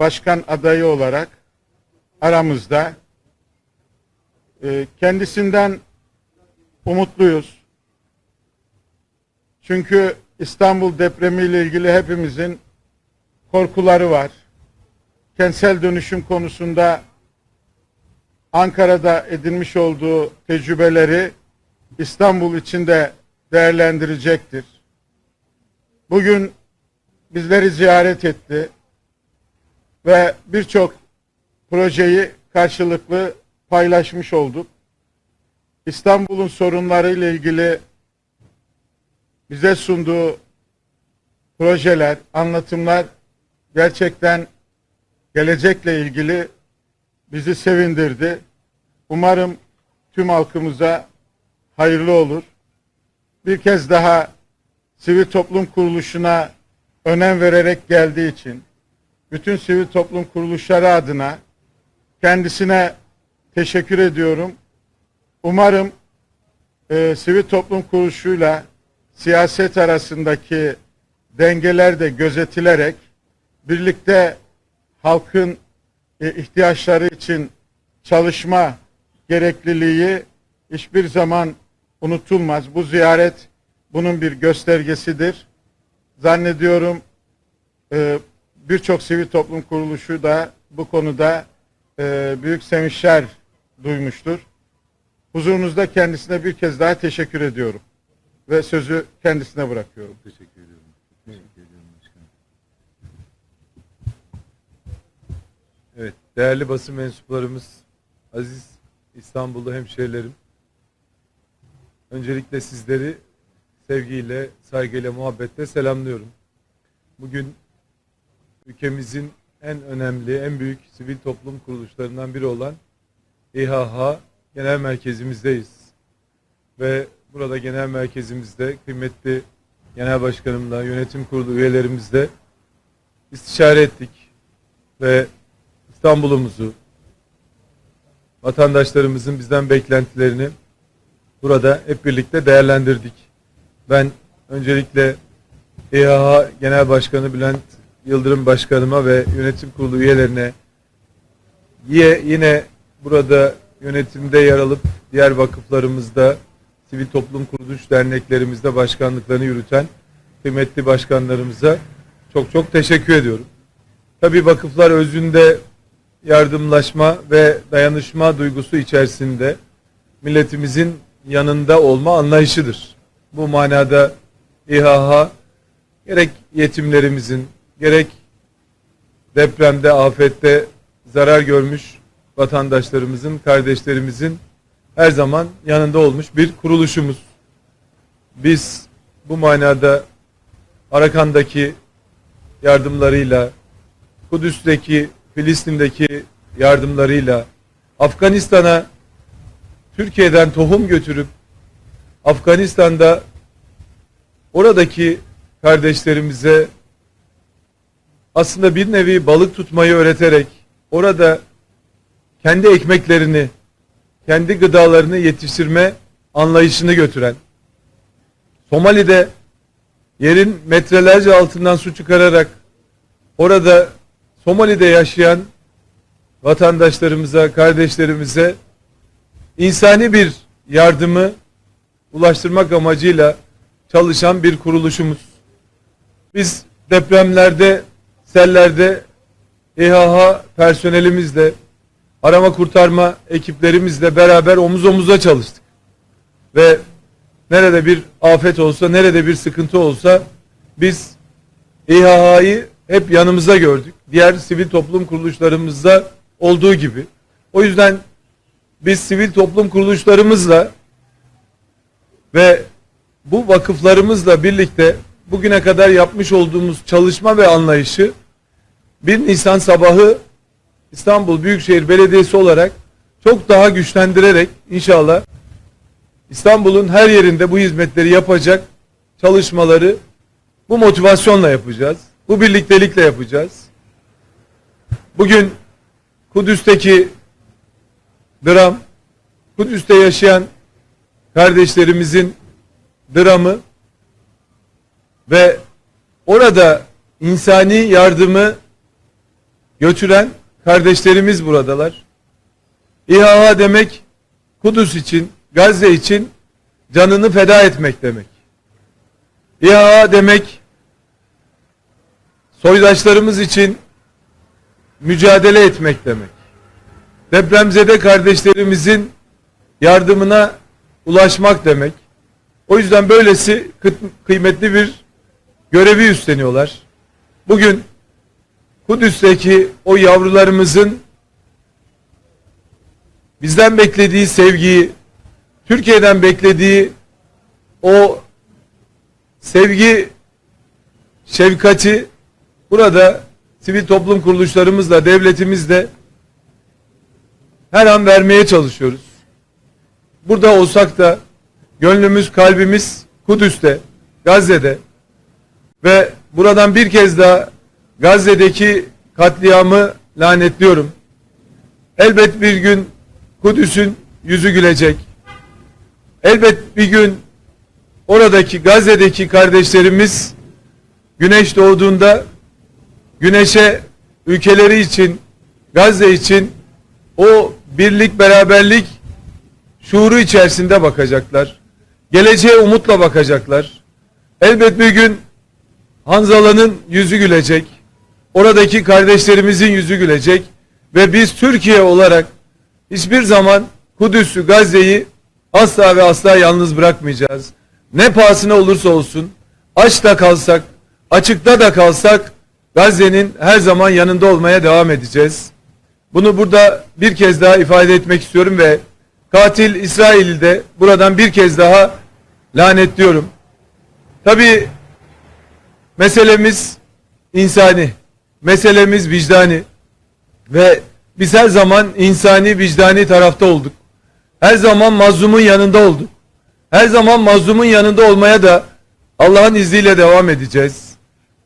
başkan adayı olarak aramızda. E, kendisinden umutluyuz. Çünkü İstanbul depremiyle ilgili hepimizin korkuları var. Kentsel dönüşüm konusunda Ankara'da edinmiş olduğu tecrübeleri İstanbul için de değerlendirecektir. Bugün bizleri ziyaret etti ve birçok projeyi karşılıklı paylaşmış olduk. İstanbul'un sorunları ile ilgili bize sunduğu projeler, anlatımlar gerçekten gelecekle ilgili bizi sevindirdi. Umarım tüm halkımıza hayırlı olur. Bir kez daha sivil toplum kuruluşuna önem vererek geldiği için bütün sivil toplum kuruluşları adına kendisine teşekkür ediyorum. Umarım e, sivil toplum kuruluşuyla siyaset arasındaki dengeler de gözetilerek birlikte halkın e, ihtiyaçları için çalışma gerekliliği hiçbir zaman unutulmaz. Bu ziyaret bunun bir göstergesidir. Zannediyorum e, birçok sivil toplum kuruluşu da bu konuda e, büyük sevinçler duymuştur. Huzurunuzda kendisine bir kez daha teşekkür ediyorum. Ve sözü kendisine bırakıyorum. Teşekkür ediyorum. Teşekkür ediyorum. Evet, değerli basın mensuplarımız, aziz İstanbullu hemşehrilerim. Öncelikle sizleri sevgiyle, saygıyla, muhabbetle selamlıyorum. Bugün ülkemizin en önemli, en büyük sivil toplum kuruluşlarından biri olan İHH Genel Merkezimizdeyiz. Ve burada genel merkezimizde kıymetli genel başkanımla, yönetim kurulu üyelerimizle istişare ettik. Ve İstanbul'umuzu, vatandaşlarımızın bizden beklentilerini burada hep birlikte değerlendirdik. Ben öncelikle İHH Genel Başkanı Bülent Yıldırım Başkanıma ve yönetim kurulu üyelerine yine, burada yönetimde yer alıp diğer vakıflarımızda sivil toplum kuruluş derneklerimizde başkanlıklarını yürüten kıymetli başkanlarımıza çok çok teşekkür ediyorum. Tabii vakıflar özünde yardımlaşma ve dayanışma duygusu içerisinde milletimizin yanında olma anlayışıdır. Bu manada İHH gerek yetimlerimizin gerek depremde, afette zarar görmüş vatandaşlarımızın, kardeşlerimizin her zaman yanında olmuş bir kuruluşumuz. Biz bu manada Arakan'daki yardımlarıyla, Kudüs'teki, Filistin'deki yardımlarıyla, Afganistan'a Türkiye'den tohum götürüp Afganistan'da oradaki kardeşlerimize aslında bir nevi balık tutmayı öğreterek orada kendi ekmeklerini, kendi gıdalarını yetiştirme anlayışını götüren, Somali'de yerin metrelerce altından su çıkararak orada Somali'de yaşayan vatandaşlarımıza, kardeşlerimize insani bir yardımı ulaştırmak amacıyla çalışan bir kuruluşumuz. Biz depremlerde, sellerde İHH personelimizle, arama kurtarma ekiplerimizle beraber omuz omuza çalıştık. Ve nerede bir afet olsa, nerede bir sıkıntı olsa biz İHH'yı hep yanımıza gördük. Diğer sivil toplum kuruluşlarımızda olduğu gibi. O yüzden biz sivil toplum kuruluşlarımızla ve bu vakıflarımızla birlikte bugüne kadar yapmış olduğumuz çalışma ve anlayışı 1 Nisan sabahı İstanbul Büyükşehir Belediyesi olarak çok daha güçlendirerek inşallah İstanbul'un her yerinde bu hizmetleri yapacak çalışmaları bu motivasyonla yapacağız. Bu birliktelikle yapacağız. Bugün Kudüs'teki dram, Kudüs'te yaşayan kardeşlerimizin dramı ve orada insani yardımı götüren kardeşlerimiz buradalar. İHA demek Kudüs için, Gazze için canını feda etmek demek. İHA demek soydaşlarımız için mücadele etmek demek. Depremzede kardeşlerimizin yardımına ulaşmak demek. O yüzden böylesi kı- kıymetli bir görevi üstleniyorlar. Bugün Kudüs'teki o yavrularımızın bizden beklediği sevgiyi, Türkiye'den beklediği o sevgi, şefkati burada sivil toplum kuruluşlarımızla, devletimizle her an vermeye çalışıyoruz. Burada olsak da gönlümüz, kalbimiz Kudüs'te, Gazze'de ve buradan bir kez daha Gazze'deki katliamı lanetliyorum. Elbet bir gün Kudüs'ün yüzü gülecek. Elbet bir gün oradaki Gazze'deki kardeşlerimiz güneş doğduğunda güneşe ülkeleri için Gazze için o birlik beraberlik şuuru içerisinde bakacaklar. Geleceğe umutla bakacaklar. Elbet bir gün Hanzala'nın yüzü gülecek. Oradaki kardeşlerimizin yüzü gülecek. Ve biz Türkiye olarak hiçbir zaman Kudüs'ü, Gazze'yi asla ve asla yalnız bırakmayacağız. Ne pahasına olursa olsun aç da kalsak, açıkta da kalsak Gazze'nin her zaman yanında olmaya devam edeceğiz. Bunu burada bir kez daha ifade etmek istiyorum ve katil İsrail'i de buradan bir kez daha lanetliyorum. Tabii meselemiz insani, meselemiz vicdani ve biz her zaman insani vicdani tarafta olduk. Her zaman mazlumun yanında olduk. Her zaman mazlumun yanında olmaya da Allah'ın izniyle devam edeceğiz.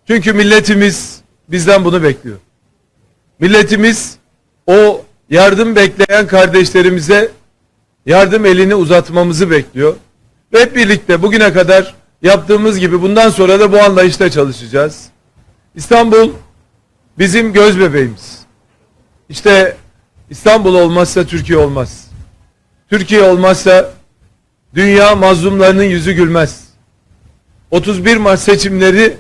Çünkü milletimiz bizden bunu bekliyor. Milletimiz o yardım bekleyen kardeşlerimize yardım elini uzatmamızı bekliyor. Ve hep birlikte bugüne kadar yaptığımız gibi bundan sonra da bu anlayışla çalışacağız. İstanbul bizim göz bebeğimiz. İşte İstanbul olmazsa Türkiye olmaz. Türkiye olmazsa dünya mazlumlarının yüzü gülmez. 31 Mart seçimleri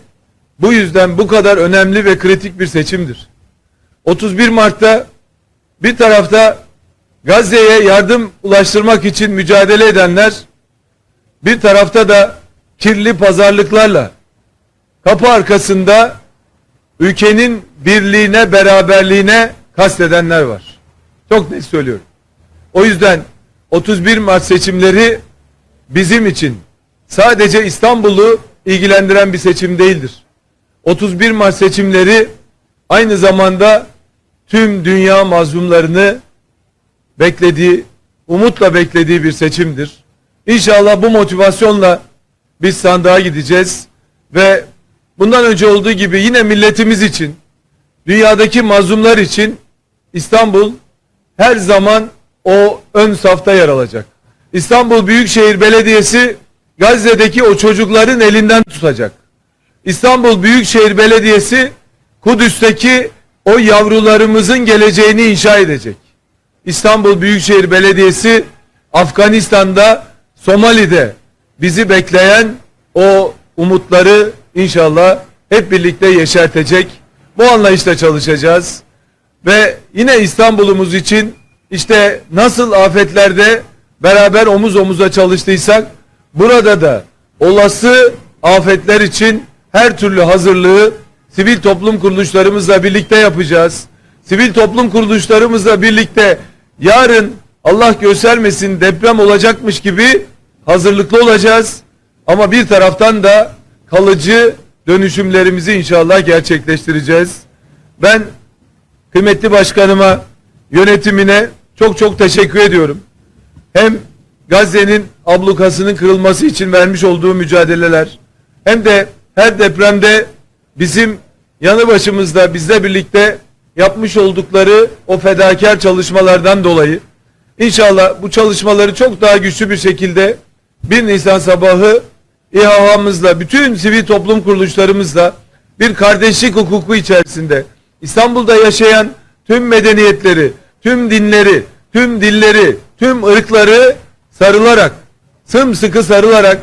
bu yüzden bu kadar önemli ve kritik bir seçimdir. 31 Mart'ta bir tarafta Gazze'ye yardım ulaştırmak için mücadele edenler bir tarafta da kirli pazarlıklarla kapı arkasında ülkenin birliğine, beraberliğine kastedenler var. Çok net söylüyorum. O yüzden 31 Mart seçimleri bizim için sadece İstanbul'u ilgilendiren bir seçim değildir. 31 Mart seçimleri aynı zamanda tüm dünya mazlumlarını beklediği, umutla beklediği bir seçimdir. İnşallah bu motivasyonla biz sandığa gideceğiz ve bundan önce olduğu gibi yine milletimiz için, dünyadaki mazlumlar için İstanbul her zaman o ön safta yer alacak. İstanbul Büyükşehir Belediyesi Gazze'deki o çocukların elinden tutacak. İstanbul Büyükşehir Belediyesi Kudüs'teki o yavrularımızın geleceğini inşa edecek. İstanbul Büyükşehir Belediyesi Afganistan'da, Somali'de bizi bekleyen o umutları inşallah hep birlikte yeşertecek. Bu anlayışla çalışacağız. Ve yine İstanbul'umuz için işte nasıl afetlerde beraber omuz omuza çalıştıysak burada da olası afetler için her türlü hazırlığı sivil toplum kuruluşlarımızla birlikte yapacağız. Sivil toplum kuruluşlarımızla birlikte yarın Allah göstermesin deprem olacakmış gibi hazırlıklı olacağız. Ama bir taraftan da kalıcı dönüşümlerimizi inşallah gerçekleştireceğiz. Ben kıymetli başkanıma, yönetimine çok çok teşekkür ediyorum. Hem Gazze'nin ablukasının kırılması için vermiş olduğu mücadeleler hem de her depremde bizim yanı başımızda bizle birlikte yapmış oldukları o fedakar çalışmalardan dolayı inşallah bu çalışmaları çok daha güçlü bir şekilde 1 Nisan sabahı İHA'mızla bütün sivil toplum kuruluşlarımızla bir kardeşlik hukuku içerisinde İstanbul'da yaşayan tüm medeniyetleri, tüm dinleri, tüm dilleri, tüm ırkları sarılarak, sımsıkı sarılarak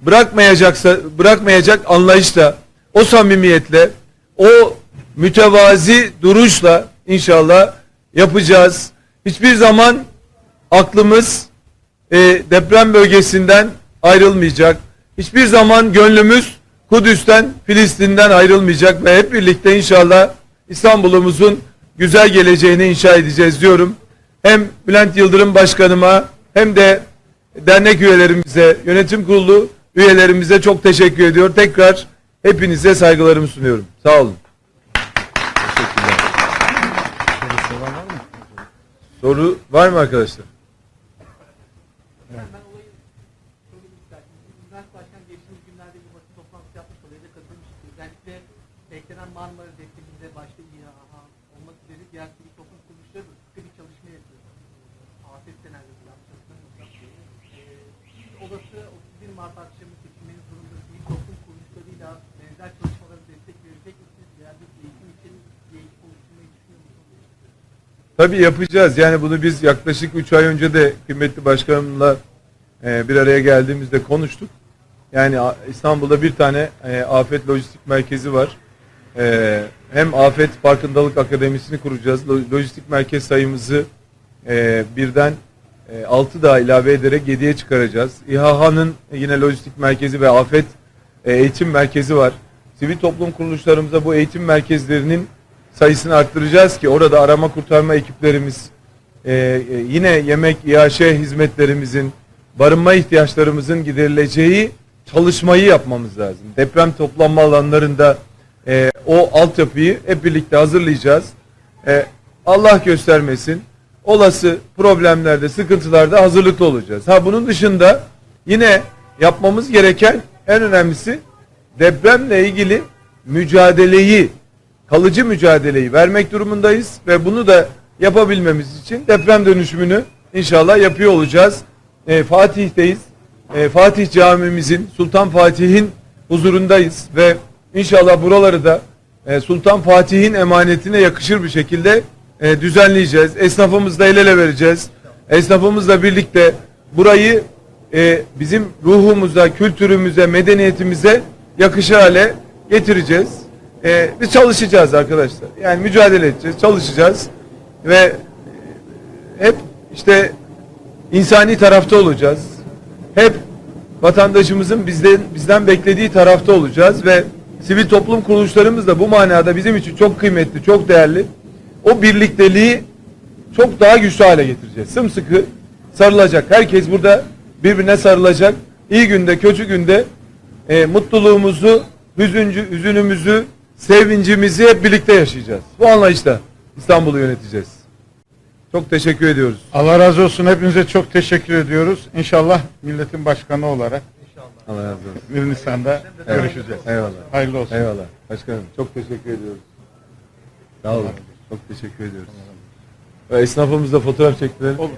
bırakmayacaksa bırakmayacak anlayışla, o samimiyetle, o mütevazi duruşla inşallah yapacağız. Hiçbir zaman aklımız e, deprem bölgesinden ayrılmayacak. Hiçbir zaman gönlümüz Kudüs'ten, Filistin'den ayrılmayacak ve hep birlikte inşallah İstanbul'umuzun güzel geleceğini inşa edeceğiz diyorum. Hem Bülent Yıldırım Başkanıma hem de dernek üyelerimize, yönetim kurulu üyelerimize çok teşekkür ediyor. Tekrar hepinize saygılarımı sunuyorum. Sağ olun. Soru var mı arkadaşlar? Ben olayı söylemek isterdim. Bülent Başkan geçtiğimiz günlerde bir basın toplantısı yapmış oraya da katılmıştı. Özellikle beklenen Marmara depreminde başta İHA olmak üzere diğer sivil toplum kuruluşları da sıkı bir çalışma yapıyor. Afet senaryosu yapmışlar. Ee, olası 31 Mart akşamı seçilmenin sonunda sivil toplum kuruluşlarıyla benzer çalışmalara destek verecek misiniz? Bir eğitim için eğitim oluşturmayı düşünüyor musunuz? Tabii yapacağız. Yani bunu biz yaklaşık 3 ay önce de kıymetli başkanımla e, bir araya geldiğimizde konuştuk. Yani İstanbul'da bir tane e, afet lojistik merkezi var. E, hem afet farkındalık akademisini kuracağız. Lo- Lojistik merkez sayımızı birden 6 daha ilave ederek 7'ye çıkaracağız. İHA'nın yine lojistik merkezi ve afet e, eğitim merkezi var. Sivil toplum kuruluşlarımıza bu eğitim merkezlerinin sayısını arttıracağız ki orada arama kurtarma ekiplerimiz e, e, yine yemek, İAŞ hizmetlerimizin, barınma ihtiyaçlarımızın giderileceği çalışmayı yapmamız lazım. Deprem toplanma alanlarında e, o altyapıyı hep birlikte hazırlayacağız. E, Allah göstermesin. Olası problemlerde, sıkıntılarda hazırlıklı olacağız. Ha bunun dışında yine yapmamız gereken en önemlisi depremle ilgili mücadeleyi, kalıcı mücadeleyi vermek durumundayız ve bunu da yapabilmemiz için deprem dönüşümünü inşallah yapıyor olacağız. E, Fatih'teyiz. E, Fatih camimizin Sultan Fatih'in huzurundayız ve inşallah buraları da e, Sultan Fatih'in emanetine yakışır bir şekilde e, düzenleyeceğiz. Esnafımızla el ele vereceğiz. Esnafımızla birlikte burayı e, bizim ruhumuza, kültürümüze, medeniyetimize yakışır hale getireceğiz. E, biz çalışacağız arkadaşlar. Yani mücadele edeceğiz, çalışacağız ve e, hep işte insani tarafta olacağız. Hep vatandaşımızın bizden bizden beklediği tarafta olacağız ve sivil toplum kuruluşlarımız da bu manada bizim için çok kıymetli, çok değerli. O birlikteliği çok daha güçlü hale getireceğiz. Sımsıkı sarılacak. Herkes burada birbirine sarılacak. İyi günde, kötü günde e, mutluluğumuzu, hüzüncü, hüzünümüzü, sevincimizi hep birlikte yaşayacağız. Bu anlayışla İstanbul'u yöneteceğiz. Çok teşekkür ediyoruz. Allah razı olsun. Hepinize çok teşekkür ediyoruz. İnşallah milletin başkanı olarak Allah razı olsun. 1 Nisan'da görüşeceğiz. Eyvallah. Hayırlı olsun. Eyvallah. Başkanım çok teşekkür ediyoruz. Sağ olun. Çok teşekkür ediyoruz. Ve esnafımızla fotoğraf çektirelim. Olur.